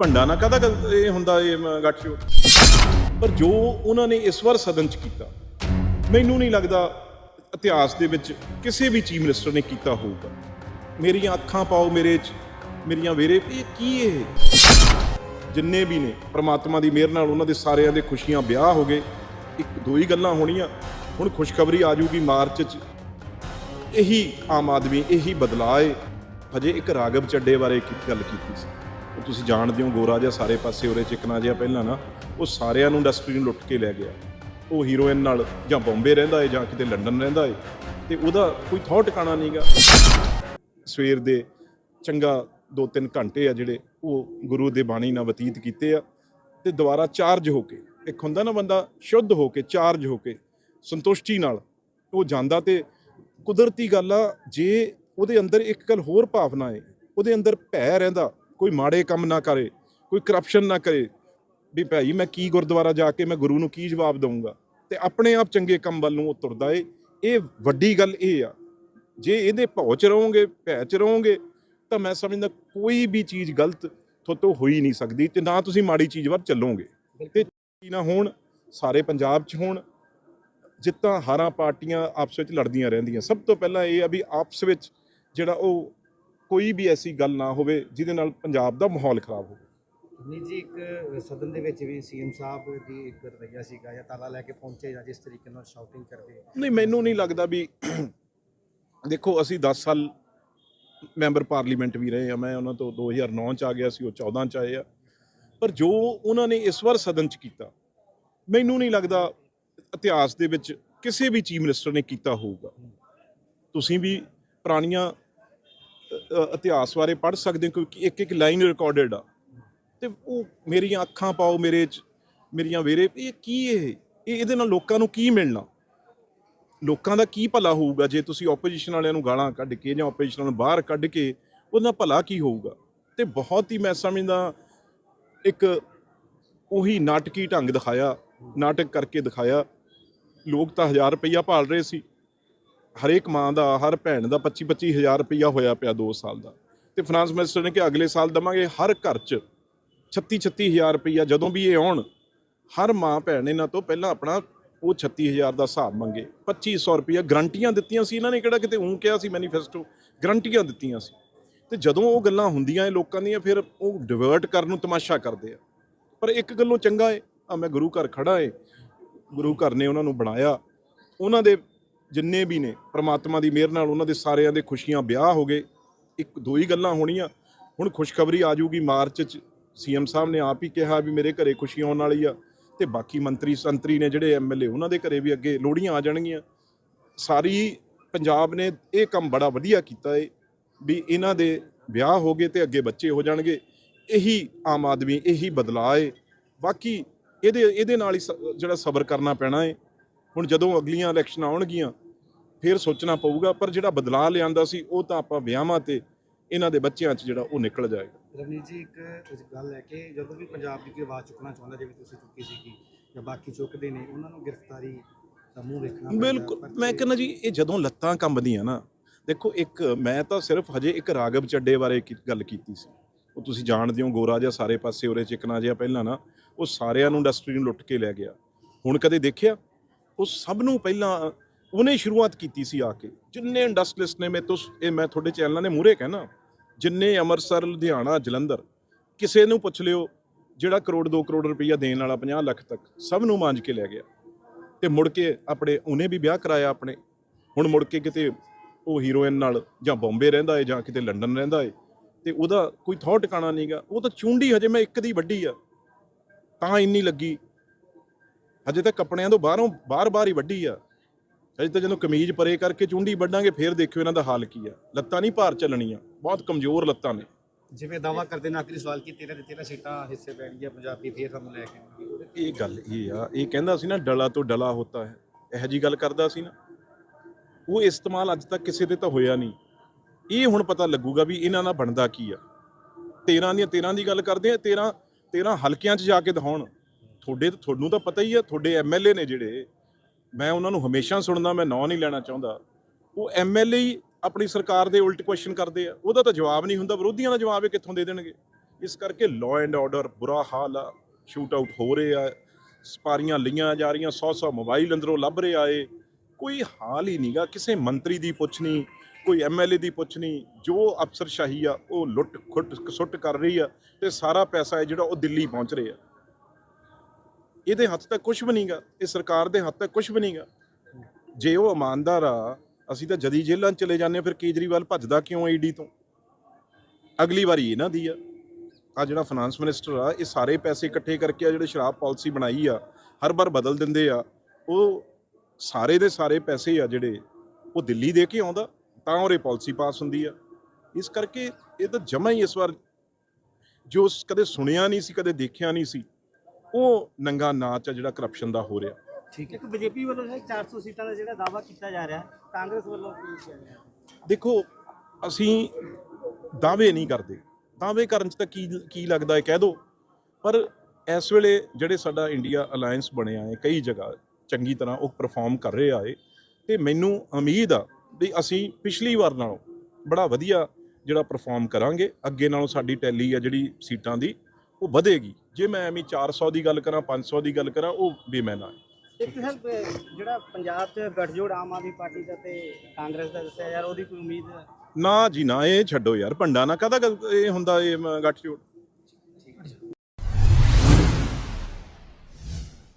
ਭੰਡਾ ਨਾ ਕਦਾ ਇਹ ਹੁੰਦਾ ਇਹ ਮ- ਗੱਠਜੋੜ ਪਰ ਜੋ ਉਹਨਾਂ ਨੇ ਇਸ ਵਾਰ ਸਦਨ ਚ ਕੀਤਾ, ਮੈਨੂੰ ਨਹੀਂ ਲੱਗਦਾ ਇਤਿਹਾਸ ਦੇ ਵਿੱਚ ਕਿਸੇ ਵੀ ਚੀਫ ਮਿਨਿਸਟਰ ਨੇ ਕੀਤਾ ਹੋਊਗਾ। ਮੇਰੀਆਂ ਅੱਖਾਂ ਪਾਓ ਮੇਰੇ ਚ, ਮੇਰੀਆਂ ਵੇਰੇ, ਇਹ ਕੀ ਇਹ? ਜਿੰਨੇ ਵੀ ਨੇ, ਪ੍ਰਮਾਤਮਾ ਦੀ ਮਿਹਰ ਨਾਲ ਉਹਨਾਂ ਦੇ ਸਾਰਿਆਂ ਦੇ ਖੁਸ਼ੀਆਂ ਵਿਆਹ ਹੋ ਗਏ, ਇੱਕ ਦੋ ਹੀ ਗੱਲਾਂ ਹੋਣੀਆਂ, ਹੁਣ ਖੁਸ਼ਖਬਰੀ ਆ ਜੂਗੀ ਮਾਰਚ ਚ। ਇਹੀ ਆਮ ਆਦਮੀ, ਇਹੀ ਬਦਲਾਅ ਏ। ਹਜੇ ਇੱਕ ਰਾਗਵ ਚੱਡੇ ਬਾਰੇ ਗੱਲ ਕੀਤੀ ਸੀ। ਉਹ ਤੁਸੀਂ ਜਾਣਦੇ ਹੋ, ਗੋਰਾ ਜਿਹਾ ਸਾਰੇ ਪਾਸੇ ਉਰੇ ਚਿਕਨਾ ਜਿਹਾ ਪਹਿਲਾਂ ਨਾ, ਉਹ ਸਾਰਿਆਂ ਨੂੰ ਇੰਡਸਟਰੀ ਨੂੰ ਲੁੱਟ ਕੇ ਲੈ ਗਿਆ। ਉਹ ਹੀਰੋਇਨ ਨਾਲ ਜਾਂ ਬੰਬੇ ਰਹਿੰਦਾ ਏ ਜਾਂ ਕਿਤੇ ਲੰਡਨ ਰਹਿੰਦਾ ਏ, ਤੇ ਉਹਦਾ ਕੋਈ ਥੌ ਟਿਕਾਣਾ ਨਹੀਂਗਾ ਸਵੇਰ ਦੇ ਚੰਗਾ 2-3 ਘੰਟੇ ਆ ਜਿਹੜੇ ਉਹ ਗੁਰੂ ਦੇ ਬਾਣੀ ਨਾਲ ਬਤੀਤ ਕੀਤੇ ਆ, ਤੇ ਦੁਬਾਰਾ ਚਾਰਜ ਹੋ ਕੇ, ਇੱਕ ਹੁੰਦਾ ਨਾ ਬੰਦਾ ਸ਼ੁੱਧ ਹੋ ਕੇ ਚਾਰਜ ਹੋ ਕੇ, ਸੰਤੁਸ਼ਟੀ ਨਾਲ ਉਹ ਜਾਂਦਾ ਤੇ ਕੁਦਰਤੀ ਗੱਲ ਆ, ਜੇ ਉਹਦੇ ਅੰਦਰ ਇੱਕ ਗੱਲ ਹੋਰ ਭਾਵਨਾ ਹੈ ਉਹਦੇ ਅੰਦਰ ਭੈ ਰਹਿੰਦਾ ਕੋਈ ਮਾੜੇ ਕੰਮ ਨਾ ਕਰੇ, ਕੋਈ ਕਰਪਸ਼ਨ ਨਾ ਕਰੇ। ਵੀ ਭਾਈ, ਮੈਂ ਕੀ ਗੁਰਦੁਆਰਾ ਜਾ ਕੇ ਮੈਂ ਗੁਰੂ ਨੂੰ ਕੀ ਜਵਾਬ ਦਊਂਗਾ? ਤੇ ਆਪਣੇ ਆਪ ਚੰਗੇ ਕੰਮ ਵੱਲ ਨੂੰ ਉਹ ਤੁਰਦਾ ਏ। ਇਹ ਵੱਡੀ ਗੱਲ ਇਹ ਆ। ਜੇ ਇਹਦੇ ਭੌ ਚ ਰਹੋਗੇ, ਭੈ ਚ ਰਹੋਗੇ, ਤਾਂ ਮੈਂ ਸਮਝਦਾ ਕੋਈ ਵੀ ਚੀਜ਼ ਗਲਤ ਤੁਹਾਤੋਂ ਹੋ ਹੀ ਨਹੀਂ ਸਕਦੀ ਤੇ ਨਾ ਤੁਸੀਂ ਮਾੜੀ ਚੀਜ਼ ਵੱਲ ਚੱਲੋਗੇ। ਤੇ ਨਾ ਹੋਣ, ਸਾਰੇ ਪੰਜਾਬ 'ਚ ਹੋਣ, ਜਿੱਤਾਂ ਹਾਰਾਂ ਪਾਰਟੀਆਂ ਆਪਸ ਵਿੱਚ ਲੜਦੀਆਂ ਰਹਿੰਦੀਆਂ। ਸਭ ਤੋਂ ਪਹਿਲਾਂ ਇਹ ਆ ਵੀ ਆਪਸ ਵਿੱਚ ਜਿਹੜਾ ਉਹ ਕੋਈ ਵੀ ਐਸੀ ਗੱਲ ਨਾ ਹੋਵੇ ਜਿਹਦੇ ਨਾਲ ਪੰਜਾਬ ਦਾ ਮਾਹੌਲ ਖਰਾਬ ਹੋਵੇ। ਨਹੀਂ ਜੀ ਇੱਕ ਸਦਨ ਦੇ ਵਿੱਚ ਵੀ ਸੀਐਮ ਸਾਹਿਬ ਦੀ ਇੱਕ ਰਵੱਈਆ ਸੀਗਾ ਜਾਂ ਤਾਲਾ ਲੈ ਕੇ ਪਹੁੰਚੇ ਜਾਂ ਜਿਸ ਤਰੀਕੇ ਨਾਲ ਸ਼ਾਊਟਿੰਗ ਕਰਦੇ। ਨਹੀਂ ਮੈਨੂੰ ਨਹੀਂ ਲੱਗਦਾ ਵੀ ਦੇਖੋ ਅਸੀਂ 10 ਸਾਲ ਮੈਂਬਰ ਪਾਰਲੀਮੈਂਟ ਵੀ ਰਹੇ ਆ। ਮੈਂ ਉਹਨਾਂ ਤੋਂ 2009 ਚ ਆ ਗਿਆ ਸੀ ਉਹ 14 ਚ ਆਏ ਆ। ਪਰ ਜੋ ਉਹਨਾਂ ਨੇ ਇਸ ਵਾਰ ਸਦਨ ਚ ਕੀਤਾ ਮੈਨੂੰ ਨਹੀਂ ਲੱਗਦਾ ਇਤਿਹਾਸ ਦੇ ਵਿੱਚ ਕਿਸੇ ਵੀ ਚੀਫ ਮਿਨਿਸਟਰ ਨੇ ਕੀਤਾ ਹੋਊਗਾ। ਤੁਸੀਂ ਵੀ ਪੁਰਾਣੀਆਂ ਇਤਿਹਾਸ ਬਾਰੇ ਪੜ੍ਹ ਸਕਦੇ ਹੋ ਕਿਉਂਕਿ ਇੱਕ ਇੱਕ ਲਾਈਨ ਰਿਕਾਰਡਡ ਆ। ਤੇ ਉਹ ਮੇਰੀਆਂ ਅੱਖਾਂ ਪਾਓ, ਮੇਰੇ ਚ, ਮੇਰੀਆਂ ਵੇਰੇ, ਇਹ ਕੀ ਇਹ? ਇਹ ਇਹਦੇ ਨਾਲ ਲੋਕਾਂ ਨੂੰ ਕੀ ਮਿਲਣਾ? ਲੋਕਾਂ ਦਾ ਕੀ ਭਲਾ ਹੋਊਗਾ ਜੇ ਤੁਸੀਂ ਆਪੋਜੀਸ਼ਨ ਵਾਲਿਆਂ ਨੂੰ ਗਾਲਾਂ ਕੱਢ ਕੇ ਜਾਂ ਆਪੋਜੀਸ਼ਨ ਨੂੰ ਬਾਹਰ ਕੱਢ ਕੇ ਉਹਦਾ ਭਲਾ ਕੀ ਹੋਊਗਾ? ਤੇ ਬਹੁਤ ਹੀ ਮੈਂ ਸਮਝਦਾ ਇੱਕ ਉਹੀ ਨਾਟਕੀ ਢੰਗ ਦਿਖਾਇਆ, ਨਾਟਕ ਕਰਕੇ ਦਿਖਾਇਆ। ਲੋਕ ਤਾਂ 1000 ਰੁਪਈਆ ਭਾਲ ਰਹੇ ਸੀ। ਹਰੇਕ ਮਾਂ ਦਾ, ਹਰ ਭੈਣ ਦਾ 25 25000 ਰੁਪਈਆ ਹੋਇਆ ਪਿਆ 2 ਸਾਲ ਦਾ। ਤੇ ਫਾਈਨਾਂਸ ਮਿਨਿਸਟਰ ਨੇ ਕਿ ਅਗਲੇ ਸਾਲ ਦਵਾਂਗੇ ਹਰ ਘਰ 'ਚ 36 36000 ਰੁਪਈਆ ਜਦੋਂ ਵੀ ਇਹ ਆਉਣ, ਹਰ ਮਾਂ ਭੈਣ ਇਹਨਾਂ ਤੋਂ ਪਹਿਲਾਂ ਆਪਣਾ ਉਹ 36000 ਦਾ ਹਿਸਾਬ ਮੰਗੇ। 2500 ਰੁਪਈਆ ਗਰੰਟੀਆਂ ਦਿੱਤੀਆਂ ਸੀ ਇਹਨਾਂ ਨੇ, ਕਿਹੜਾ ਕਿਤੇ ਉਂ ਕਿਹਾ ਸੀ ਮੈਨੀਫੈਸਟੋ ਗਰੰਟੀਆਂ ਦਿੱਤੀਆਂ ਸੀ। ਤੇ ਜਦੋਂ ਉਹ ਗੱਲਾਂ ਹੁੰਦੀਆਂ ਇਹ ਲੋਕਾਂ ਦੀਆਂ, ਫਿਰ ਉਹ ਡਿਵਰਟ ਕਰਨ ਨੂੰ ਤਮਾਸ਼ਾ ਕਰਦੇ ਆ। ਪਰ ਇੱਕ ਗੱਲੋਂ ਚੰਗਾ ਏ, ਆ ਮੈਂ ਗੁਰੂ ਘਰ ਖੜਾ ਏ, ਗੁਰੂ ਘਰ ਨੇ ਉਹਨਾਂ ਨੂੰ ਬਣਾਇਆ, ਉਹਨਾਂ ਦੇ ਜਿੰਨੇ ਵੀ ਨੇ, ਪ੍ਰਮਾਤਮਾ ਦੀ ਮਿਹਰ ਨਾਲ ਉਹਨਾਂ ਦੇ ਸਾਰਿਆਂ ਦੇ ਖੁਸ਼ੀਆਂ ਵਿਆਹ ਹੋ ਗਏ। ਇੱਕ ਦੋ ਹੀ ਗੱਲਾਂ ਹੋਣੀਆਂ। ਹੁਣ ਖੁਸ਼ਖਬਰੀ ਆ ਜੂਗੀ ਮਾਰਚ ਚ। ਸੀਐਮ ਸਾਹਿਬ ਨੇ ਆਪ ਹੀ ਕਿਹਾ ਵੀ ਮੇਰੇ ਘਰੇ ਖੁਸ਼ੀ ਆਉਣ ਵਾਲੀ ਆ ਤੇ ਬਾਕੀ ਮੰਤਰੀ ਸੰਤਰੀ ਨੇ ਜਿਹੜੇ ਐਮਐਲਏ ਉਹਨਾਂ ਦੇ ਘਰੇ ਵੀ ਅੱਗੇ ਲੋੜੀਆਂ ਆ ਜਾਣਗੀਆਂ। ਸਾਰੀ ਪੰਜਾਬ ਨੇ ਇਹ ਕੰਮ ਬੜਾ ਵਧੀਆ ਕੀਤਾ ਏ ਵੀ ਇਹਨਾਂ ਦੇ ਵਿਆਹ ਹੋ ਗਏ ਤੇ ਅੱਗੇ ਬੱਚੇ ਹੋ ਜਾਣਗੇ। ਇਹੀ ਆਮ ਆਦਮੀ, ਇਹੀ ਬਦਲਾਅ ਏ। ਬਾਕੀ ਇਹਦੇ ਇਹਦੇ ਨਾਲ ਹੀ ਸ- ਜਿਹੜਾ ਸਬਰ ਕਰਨਾ ਪੈਣਾ ਏ। ਹੁਣ ਜਦੋਂ ਅਗਲੀਆਂ ਇਲੈਕਸ਼ਨ ਆਉਣਗੀਆਂ ਫਿਰ ਸੋਚਣਾ ਪਊਗਾ ਪਰ ਜਿਹੜਾ ਬਦਲਾਅ ਲਿਆਂਦਾ ਸੀ ਉਹ ਤਾਂ ਆਪਾਂ ਵਿਆਹਾਂ ਤੇ ਇਹਨਾਂ ਦੇ ਬੱਚਿਆਂ 'ਚ ਜਿਹੜਾ ਉਹ ਨਿਕਲ ਜਾਏਗਾ। ਰਵਨੀਤ ਜੀ ਇੱਕ ਗੱਲ ਹੈ ਕਿ ਜਦੋਂ ਵੀ ਪੰਜਾਬ ਦੀ ਕੋਈ ਆਵਾਜ਼ ਚੁੱਕਣਾ ਚਾਹੁੰਦਾ ਜਿਵੇਂ ਤੁਸੀਂ ਚੁੱਕੀ ਸੀਗੀ ਜਾਂ ਬਾਕੀ ਚੁੱਕਦੇ ਨੇ ਉਹਨਾਂ ਨੂੰ ਗ੍ਰਿਫਤਾਰੀ ਦਾ ਮੂੰਹ ਵੇਖਣਾ ਬਿਲਕੁਲ ਮੈਂ ਕਹਿੰਦਾ ਜੀ ਇਹ ਜਦੋਂ ਲੱਤਾਂ ਕੰਬਦੀਆਂ ਨਾ ਦੇਖੋ ਇੱਕ ਮੈਂ ਤਾਂ ਸਿਰਫ ਹਜੇ ਇੱਕ ਰਾਗਵ ਚੱਡੇ ਬਾਰੇ ਗੱਲ ਕੀਤੀ ਸੀ। ਉਹ ਤੁਸੀਂ ਜਾਣਦੇ ਹੋ ਗੋਰਾ ਜਿਹਾ ਸਾਰੇ ਪਾਸੇ ਉਰੇ ਚਿਕਨਾ ਜਿਹਾ ਪਹਿਲਾਂ ਨਾ ਉਹ ਸਾਰਿਆਂ ਨੂੰ ਇੰਡਸਟਰੀ ਨੂੰ ਲੁੱਟ ਕੇ ਲੈ ਗਿਆ। ਹੁਣ ਕਦੇ ਦੇਖਿਆ? ਉਹ ਸਭ ਨੂੰ ਪਹਿਲਾਂ ਉਹਨੇ ਸ਼ੁਰੂਆਤ ਕੀਤੀ ਸੀ ਆ ਕੇ। ਜਿੰਨੇ ਇੰਡਸਟਰੀਲਿਸਟ ਨੇ ਮੇਰੇ ਤੋਂ ਇਹ ਮੈਂ ਤੁਹਾਡੇ ਚੈਨਲਾਂ ਦੇ ਮੂਹਰੇ ਕਹਿਣਾ, ਜਿੰਨੇ ਅੰਮ੍ਰਿਤਸਰ, ਲੁਧਿਆਣਾ, ਜਲੰਧਰ, ਕਿਸੇ ਨੂੰ ਪੁੱਛ ਲਿਓ, ਜਿਹੜਾ ਕਰੋੜ 2 ਕਰੋੜ ਰੁਪਈਆ ਦੇਣ ਵਾਲਾ 50 ਲੱਖ ਤੱਕ, ਸਭ ਨੂੰ ਮਾਂਜ ਕੇ ਲੈ ਗਿਆ। ਤੇ ਮੁੜ ਕੇ ਆਪਣੇ, ਉਹਨੇ ਵੀ ਵਿਆਹ ਕਰਾਇਆ ਆਪਣੇ। ਹੁਣ ਮੁੜ ਕੇ ਕਿਤੇ ਉਹ ਹੀਰੋਇਨ ਨਾਲ ਜਾਂ ਬੰਬੇ ਰਹਿੰਦਾ ਏ ਜਾਂ ਕਿਤੇ ਲੰਡਨ ਰਹਿੰਦਾ ਏ, ਤੇ ਉਹਦਾ ਕੋਈ ਥੌ ਟਿਕਾਣਾ ਨਹੀਂਗਾ ਉਹ ਤਾਂ ਚੁੰਡੀ ਹਜੇ ਮੈਂ ਇੱਕ ਦੀ ਵੱਡੀ ਆ। ਤਾਂ ਇੰਨੀ ਲੱਗੀ। ਹਜੇ ਤਾਂ ਕੱਪੜਿਆਂ ਤੋਂ ਬਾਹਰੋਂ, ਬਾਹਰ-ਬਾਹਰ ਹੀ ਵੱਡੀ ਆ। ਹਜੇ ਤਾਂ ਜਦੋਂ ਕਮੀਜ਼ ਪਰੇ ਕਰਕੇ ਚੁੰਡੀ ਵੱਢਾਂਗੇ ਫੇਰ ਦੇਖਿਓ ਇਹਨਾਂ ਦਾ ਹਾਲ ਕੀ ਆ। ਲੱਤਾਂ ਨਹੀਂ ਭਾਰ ਚੱਲਣੀਆਂ। ਬਹੁਤ ਕਮਜ਼ੋਰ ਲੱਤਾਂ ਨੇ। ਜਿਵੇਂ ਦਾਵਾ ਕਰਦੇ ਨੇ ਆਖਰੀ ਸਵਾਲ ਕੀ ਤੇਰਾ ਤੇ ਤੇਰਾ ਸੀਟਾਂ ਹਿੱਸੇ ਪੈਣਗੀਆਂ ਪੰਜਾਬੀ ਫੇਰ ਸਾਨੂੰ ਲੈ ਕੇ ਇਹ ਗੱਲ ਇਹ ਆ ਇਹ ਕਹਿੰਦਾ ਸੀ ਨਾ ਡਲਾ ਤੋਂ ਡਲਾ ਹੁੰਦਾ ਹੈ। ਇਹੋ ਜੀ ਗੱਲ ਕਰਦਾ ਸੀ ਨਾ। ਉਹ ਇਸਤੇਮਾਲ ਅੱਜ ਤੱਕ ਕਿਸੇ ਤੇ ਤਾਂ ਹੋਇਆ ਨਹੀਂ। ਇਹ ਹੁਣ ਪਤਾ ਲੱਗੂਗਾ ਵੀ ਇਹਨਾਂ ਨਾਲ ਬਣਦਾ ਕੀ ਆ। 13 ਦੀਆਂ 13 ਦੀ ਗੱਲ ਕਰਦੇ ਆ 13 13 ਹਲਕਿਆਂ 'ਚ ਜਾ ਕੇ ਦਿਖਾਉਣ। ਤੁਹਾਡੇ ਤੁਹਾਨੂੰ ਤਾਂ ਪਤਾ ਹੀ ਆ ਤੁਹਾਡੇ ਐਮਐਲਏ ਨੇ ਜਿਹੜੇ ਮੈਂ ਉਹਨਾਂ ਨੂੰ ਹਮੇਸ਼ਾ ਸੁਣਦਾ, ਮੈਂ ਨਾਂ ਨਹੀਂ ਲੈਣਾ ਚਾਹੁੰਦਾ। ਉਹ ਐਮਐਲਏ ਹੀ ਆਪਣੀ ਸਰਕਾਰ ਦੇ ਉਲਟ ਕੁਐਸਚਨ ਕਰਦੇ ਆ। ਉਹਦਾ ਤਾਂ ਜਵਾਬ ਨਹੀਂ ਹੁੰਦਾ, ਵਿਰੋਧੀਆਂ ਦਾ ਜਵਾਬ ਇਹ ਕਿੱਥੋਂ ਦੇ ਦੇਣਗੇ? ਇਸ ਕਰਕੇ ਲਾਅ ਐਂਡ ਆਰਡਰ ਬੁਰਾ ਹਾਲ ਆ ਸ਼ੂਟ ਆਊਟ ਹੋ ਰਹੇ ਆ, ਸਪਾਰੀਆਂ ਲਈਆਂ ਜਾ ਰਹੀਆਂ 100-100 ਮੋਬਾਈਲ ਅੰਦਰੋਂ ਲੱਭ ਰਿਹਾ ਏ ਕੋਈ ਹਾਲ ਹੀ ਨਹੀਂਗਾ, ਕਿਸੇ ਮੰਤਰੀ ਦੀ ਪੁੱਛ ਨਹੀਂ, ਕੋਈ ਐਮਐਲਏ ਦੀ ਪੁੱਛ ਨਹੀਂ। ਜੋ ਅਫਸਰਸ਼ਾਹੀ ਆ, ਉਹ ਲੁੱਟ ਖੁੱਟ ਸੁੱਟ ਕਰ ਰਹੀ ਆ ਤੇ ਸਾਰਾ ਪੈਸਾ ਹੈ ਜਿਹੜਾ ਉਹ ਦਿੱਲੀ ਪਹੁੰਚ ਰਿਹਾ। ਇਹਦੇ ਹੱਥ ਤੱਕ ਕੁਝ ਵੀ ਨਹੀਂਗਾ ਇਹ ਸਰਕਾਰ ਦੇ ਹੱਥ ਤੱਕ ਕੁਝ ਵੀ ਨਹੀਂਗਾ ਜੇ ਉਹ ਇਮਾਨਦਾਰ ਆ, ਅਸੀਂ ਤਾਂ ਜਦੀ ਜੇਲ੍ਹਾਂ ਚਲੇ ਜਾਂਦੇ ਹਾਂ, ਫਿਰ ਕੇਜਰੀਵਾਲ ਭੱਜਦਾ ਕਿਉਂ ਈਡੀ ਤੋਂ? ਅਗਲੀ ਵਾਰੀ ਇਹਨਾਂ ਦੀ ਆ। ਆ ਜਿਹੜਾ ਫਾਈਨਾਂਸ ਮਿਨਿਸਟਰ ਆ, ਇਹ ਸਾਰੇ ਪੈਸੇ ਇਕੱਠੇ ਕਰਕੇ ਆ, ਜਿਹੜੇ ਸ਼ਰਾਬ ਪਾਲਿਸੀ ਬਣਾਈ ਆ, ਹਰ ਵਾਰ ਬਦਲ ਦਿੰਦੇ ਆ। ਉਹ ਸਾਰੇ ਦੇ ਸਾਰੇ ਪੈਸੇ ਆ ਜਿਹੜੇ, ਉਹ ਦਿੱਲੀ ਦੇ ਕੇ ਆਉਂਦਾ, ਤਾਂ ਉਹਰੇ ਪਾਲਿਸੀ ਪਾਸ ਹੁੰਦੀ ਆ। ਇਸ ਕਰਕੇ ਇਹ ਤਾਂ ਜਮਾ ਹੀ ਇਸ ਵਾਰ, ਜੋ ਸ- ਕਦੇ ਸੁਣਿਆ ਨਹੀਂ ਸੀ, ਕਦੇ ਦੇਖਿਆ ਨਹੀਂ ਸੀ। ਉਹ ਨੰਗਾ ਨਾਚ ਆ ਜਿਹੜਾ ਕਰਪਸ਼ਨ ਦਾ ਹੋ ਰਿਹਾ। ਠੀਕ ਹੈ। ਇੱਕ ਬੀਜੇਪੀ ਵੱਲੋਂ ਹੈ 400 ਸੀਟਾਂ ਦਾ ਜਿਹੜਾ ਦਾਅਵਾ ਕੀਤਾ ਜਾ ਰਿਹਾ ਕਾਂਗਰਸ ਵੱਲੋਂ ਕੀ ਕਿਹਾ ਜਾ ਰਿਹਾ ਦੇਖੋ ਅਸੀਂ ਦਾਅਵੇ ਨਹੀਂ ਕਰਦੇ। ਦਾਅਵੇ ਕਰਨ ਚ ਤਾਂ ਕੀ ਕੀ ਲੱਗਦਾ ਹੈ ਕਹਿ ਦੋ। ਪਰ ਇਸ ਵੇਲੇ ਜਿਹੜੇ ਸਾਡਾ ਇੰਡੀਆ ਅਲਾਈਅੰਸ ਬਣਿਆ ਹੈ ਕਈ ਜਗ੍ਹਾ ਚੰਗੀ ਤਰ੍ਹਾਂ ਉਹ ਪਰਫਾਰਮ ਕਰ ਰਿਹਾ ਹੈ ਤੇ ਮੈਨੂੰ ਉਮੀਦ ਆ ਵੀ ਅਸੀਂ ਪਿਛਲੀ ਵਾਰ ਨਾਲੋਂ ਬੜਾ ਵਧੀਆ ਜਿਹੜਾ ਪਰਫਾਰਮ ਕਰਾਂਗੇ। ਅੱਗੇ ਨਾਲੋਂ ਸਾਡੀ ਟੈਲੀ ਆ ਜਿਹੜੀ ਸੀਟਾਂ ਦੀ ਉਹ ਵਧੇਗੀ। ਜੇ ਮੈਂ ਐਵੇਂ 400 ਦੀ ਗੱਲ ਕਰਾਂ 500 ਦੀ ਗੱਲ ਕਰਾਂ ਉਹ ਬੇਮੈਨਾ ਹੈ ਇੱਕ ਅਹ, ਜਿਹੜਾ ਪੰਜਾਬ 'ਚ ਗੱਠਜੋੜ ਆਮ ਆਦਮੀ ਪਾਰਟੀ ਦਾ ਤੇ ਕਾਂਗਰਸ ਦਾ ਦੱਸਿਆ ਯਾਰ ਉਹਦੀ ਕੋਈ ਉਮੀਦ? ਨਾ ਜੀ ਨਾ ਇਹ ਛੱਡੋ ਯਾਰ ਭੰਡਾ ਨਾ ਕਹਦਾ ਇਹ ਹੁੰਦਾ ਇਹ ਮ- ਗੱਠਜੋੜ?